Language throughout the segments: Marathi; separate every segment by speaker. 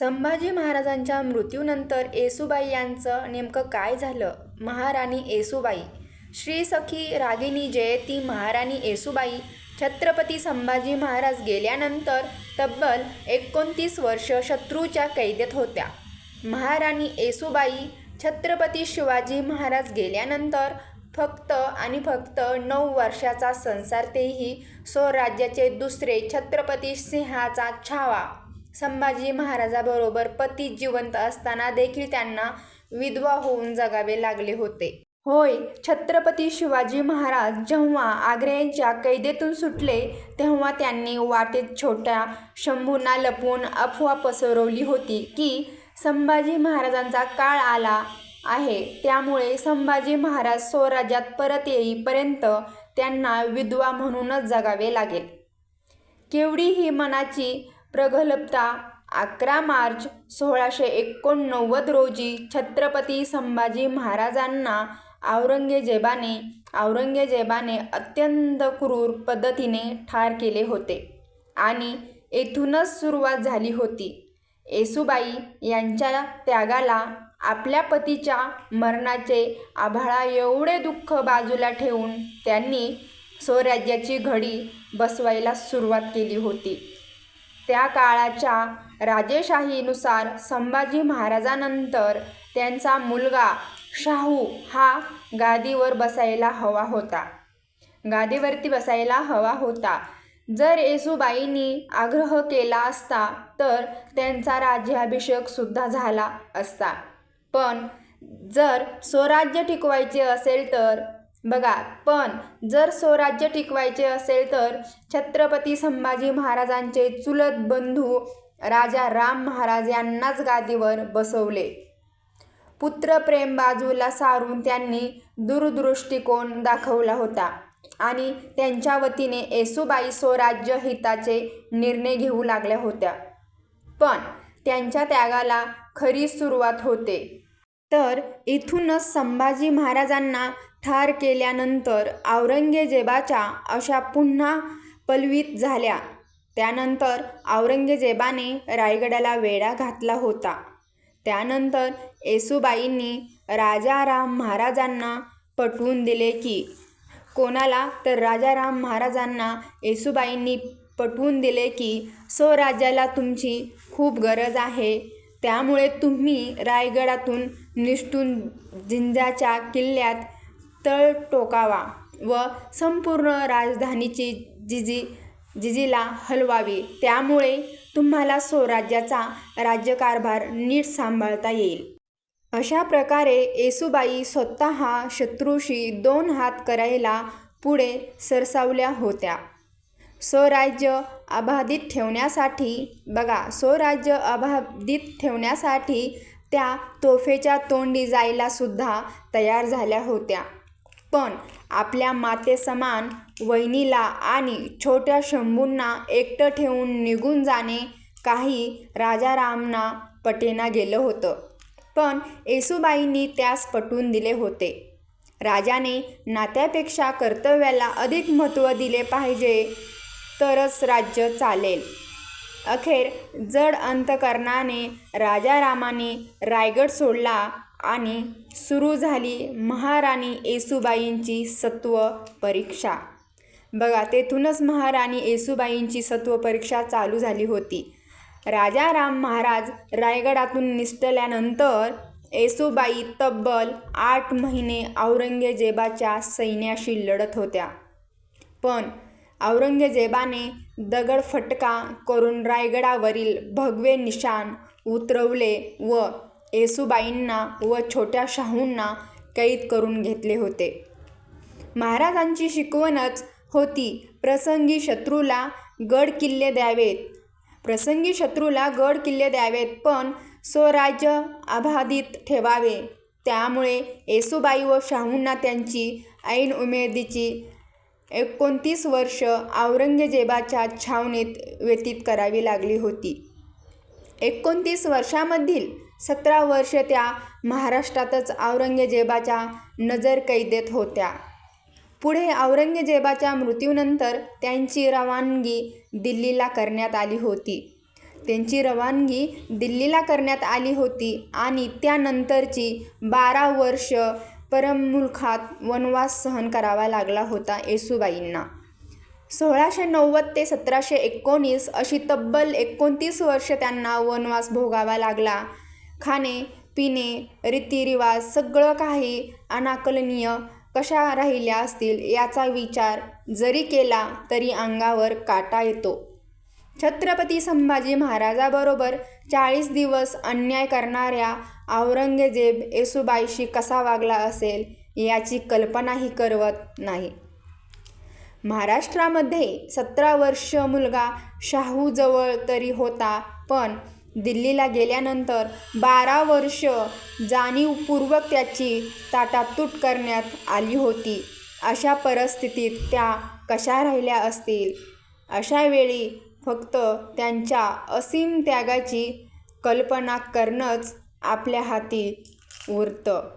Speaker 1: संभाजी महाराजांच्या मृत्यूनंतर येसूबाई यांचं नेमकं काय झालं? महाराणी येसुबाई. श्री सखी रागिनी जयती महाराणी येसुबाई छत्रपती संभाजी महाराज गेल्यानंतर तब्बल एकोणतीस वर्ष शत्रूच्या कैदेत होत्या. महाराणी येसुबाई छत्रपती शिवाजी महाराज गेल्यानंतर फक्त आणि फक्त नऊ वर्षाचा संसार तेही स्वराज्याचे दुसरे छत्रपती सिंहाचा छावा संभाजी महाराजाबरोबर पती जिवंत असताना देखील त्यांना विधवा होऊन जगावे लागले होते. होय छत्रपती शिवाजी महाराज जेव्हा आग्र्यांच्या कैदेतून सुटले तेव्हा त्यांनी वाटेत छोट्या शंभूंना लपवून अफवा पसरवली होती की संभाजी महाराजांचा काळ आला आहे. त्यामुळे संभाजी महाराज स्वराज्यात परत येईपर्यंत त्यांना विधवा म्हणूनच जगावे लागेल. केवढी ही मनाची प्रगल्भता अकरा मार्च सोळाशे एकोणनव्वद रोजी छत्रपती संभाजी महाराजांना औरंगजेबाने औरंगजेबाने अत्यंत क्रूर पद्धतीने ठार केले होते आणि येथूनच सुरुवात झाली होती. येसूबाई यांच्या त्यागाला आपल्या पतीच्या मरणाचे आभाळा एवढे दुःख बाजूला ठेवून त्यांनी स्वराज्याची घडी बसवायला सुरुवात केली होती. त्या काळाच्या राजेशाहीनुसार संभाजी महाराजानंतर त्यांचा मुलगा शाहू हा गादीवर बसायला हवा होता. गादीवरती बसायला हवा होता. जर येसूबाईंनी आग्रह केला असता तर त्यांचा राज्याभिषेकसुद्धा झाला असता. पण जर स्वराज्य टिकवायचे असेल तर बघा पण जर स्वराज्य टिकवायचे असेल तर छत्रपती संभाजी महाराजांचे चुलत बंधू राजा राम महाराज यांनाच गादीवर बसवले. पुत्रप्रेम बाजूला सारून त्यांनी दूरदृष्टिकोन दाखवला होता आणि त्यांच्या वतीने येसूबाई स्वराज्य हिताचे निर्णय घेऊ लागल्या होत्या. पण त्यांच्या त्यागाला खरी सुरुवात होते. तर इथूनच संभाजी महाराजांना ठार केल्यानंतर औरंगजेबाच्या आशा पुन्हा पलवीत झाल्या. त्यानंतर औरंगजेबाने रायगडाला वेढा घातला होता. त्यानंतर येसुबाईंनी राजाराम महाराजांना पटवून दिले की कोणाला तर राजाराम महाराजांना येसुबाईंनी पटवून दिले की स्वराज्याला तुमची खूप गरज आहे. त्यामुळे तुम्ही रायगडातून निष्ठून जिंजाच्या किल्ल्यात तळ टोकावा व संपूर्ण राजधानीची जिजी जिजीला हलवावी. त्यामुळे तुम्हाला स्वराज्याचा राज्यकारभार नीट सांभाळता येईल. अशा प्रकारे येसुबाई स्वतः शत्रूशी दोन हात करायला पुढे सरसावल्या होत्या. स्वराज्य अबाधित ठेवण्यासाठी बघा स्वराज्य अबाधित ठेवण्यासाठी त्या तोफेच्या तोंडी जायला सुद्धा तयार झाल्या होत्या. पण आपल्या मातेसमान वहिनीला आणि छोट्या शंभूंना एकटं ठेवून निघून जाणे काही राजारामना पटेना गेलं होतं. पण येसूबाईंनी त्यास पटवून दिले होते. राजाने नात्यापेक्षा कर्तव्याला अधिक महत्त्व दिले पाहिजे तरच राज्य चालेल. अखेर जड अंतकरणाने राजारामाने रायगड सोडला आणि सुरू झाली महाराणी येसूबाईंची सत्व परीक्षा. बघा तेथूनच महाराणी येसूबाईंची सत्व परीक्षा चालू झाली होती. राजाराम महाराज रायगडातून निसटल्यानंतर येसूबाई तब्बल आठ महिने औरंगजेबाच्या सैन्याशी लढत होत्या. पण औरंगजेबाने दगडफटका करून रायगडावरील भगवे निशाण उतरवले व येसूबाईंना व छोट्या शाहूंना कैद करून घेतले होते. महाराजांची शिकवणच होती प्रसंगी शत्रूला गड किल्ले द्यावेत. प्रसंगी शत्रूला गड किल्ले द्यावेत पण स्वराज्य अबाधित ठेवावे. त्यामुळे येसूबाई व शाहूंना त्यांची ऐन उमेदीची एकोणतीस वर्ष औरंगजेबाच्या छावणीत व्यतीत करावी लागली होती. एकोणतीस वर्षामधील सतरा वर्ष त्या महाराष्ट्रातच औरंगजेबाच्या नजरकैदेत होत्या. पुढे औरंगजेबाच्या मृत्यूनंतर त्यांची रवानगी दिल्लीला करण्यात आली होती. त्यांची रवानगी दिल्लीला करण्यात आली होती आणि त्यानंतरची बारा वर्ष परममुलखात वनवास सहन करावा लागला होता येसूबाईंना. सोळाशे नव्वद ते सतराशे एकोणीस अशी तब्बल एकोणतीस वर्ष त्यांना वनवास भोगावा लागला. खाणे पिणे रीतिरिवाज सगळं काही अनाकलनीय कशा राहिल्या असतील याचा विचार जरी केला तरी अंगावर काटा येतो. छत्रपती संभाजी महाराजाबरोबर चाळीस दिवस अन्याय करणाऱ्या औरंगजेब येसुबाईशी कसा वागला असेल याची कल्पनाही करवत नाही. महाराष्ट्रामध्ये सतरा वर्ष मुलगा शाहूजवळ तरी होता पण दिल्लीला गेल्यानंतर बारा वर्ष जाणीवपूर्वक त्याची ताटातूट करण्यात आली होती. अशा परिस्थितीत त्या कशा राहिल्या असतील? अशा वेळी फक्त त्यांच्या असीम त्यागाची कल्पना करणंच आपल्या हाती उरतं.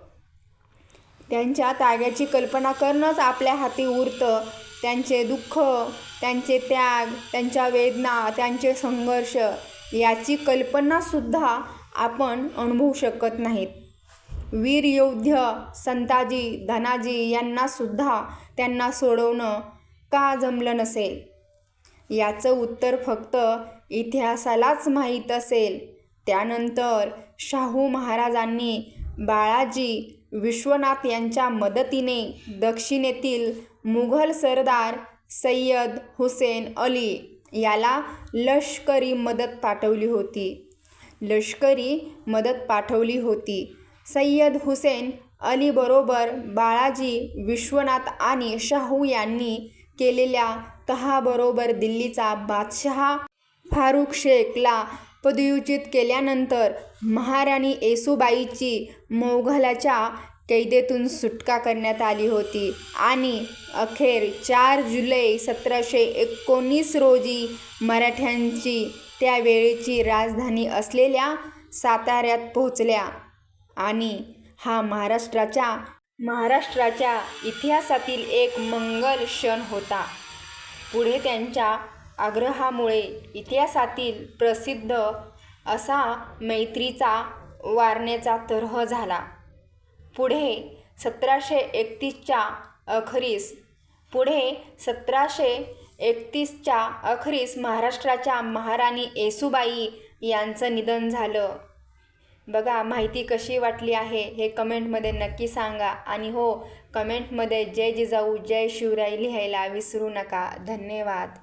Speaker 1: त्यांच्या त्यागाची कल्पना करणंच आपल्या हाती उरतं त्यांचे दुःख त्यांचे त्याग त्यांच्या वेदना त्यांचे संघर्ष याची कल्पनासुद्धा आपण अनुभवू शकत नाहीत. वीर योद्ध संताजी धनाजी यांनासुद्धा त्यांना सोडवणं का जमलं नसेल? याचं उत्तर फक्त इतिहासालाच माहीत असेल. त्यानंतर शाहू महाराजांनी बाळाजी विश्वनाथ यांच्या मदतीने दक्षिणेतील मुघल सरदार सय्यद हुसेन अली याला लष्करी मदत पाठवली होती. लष्करी मदत पाठवली होती. सय्यद हुसेन अलीबरोबर बाळाजी विश्वनाथ आणि शाहू यांनी केलेल्या तहाबरोबर दिल्लीचा बादशहा फारुख शेखला पदयुचित केल्यानंतर महाराणी येसूबाईची मोघलाच्या कैदेतून सुटका करण्यात आली होती. आणि अखेर चार जुलै सतराशे एकोणीस रोजी मराठ्यांची त्यावेळीची राजधानी असलेल्या साताऱ्यात पोहोचल्या. आणि हा महाराष्ट्राच्या महाराष्ट्राच्या इतिहासातील एक मंगल क्षण होता. पुढे त्यांच्या आग्रहामुळे इतिहासातील प्रसिद्ध असा मैत्रीचा वारण्याचा तर्ह झाला. पुढे सतराशे एकतीसच्या अखेरीस पुढे सतराशे एकतीसच्या अखेरीस महाराष्ट्राच्या महाराणी येसुबाई यांचं निधन झालं. बघा माहिती कशी वाटली आहे हे कमेंटमध्ये नक्की सांगा. आणि हो कमेंटमध्ये जय जिजाऊ जय शिवराय लिहायला विसरू नका. धन्यवाद.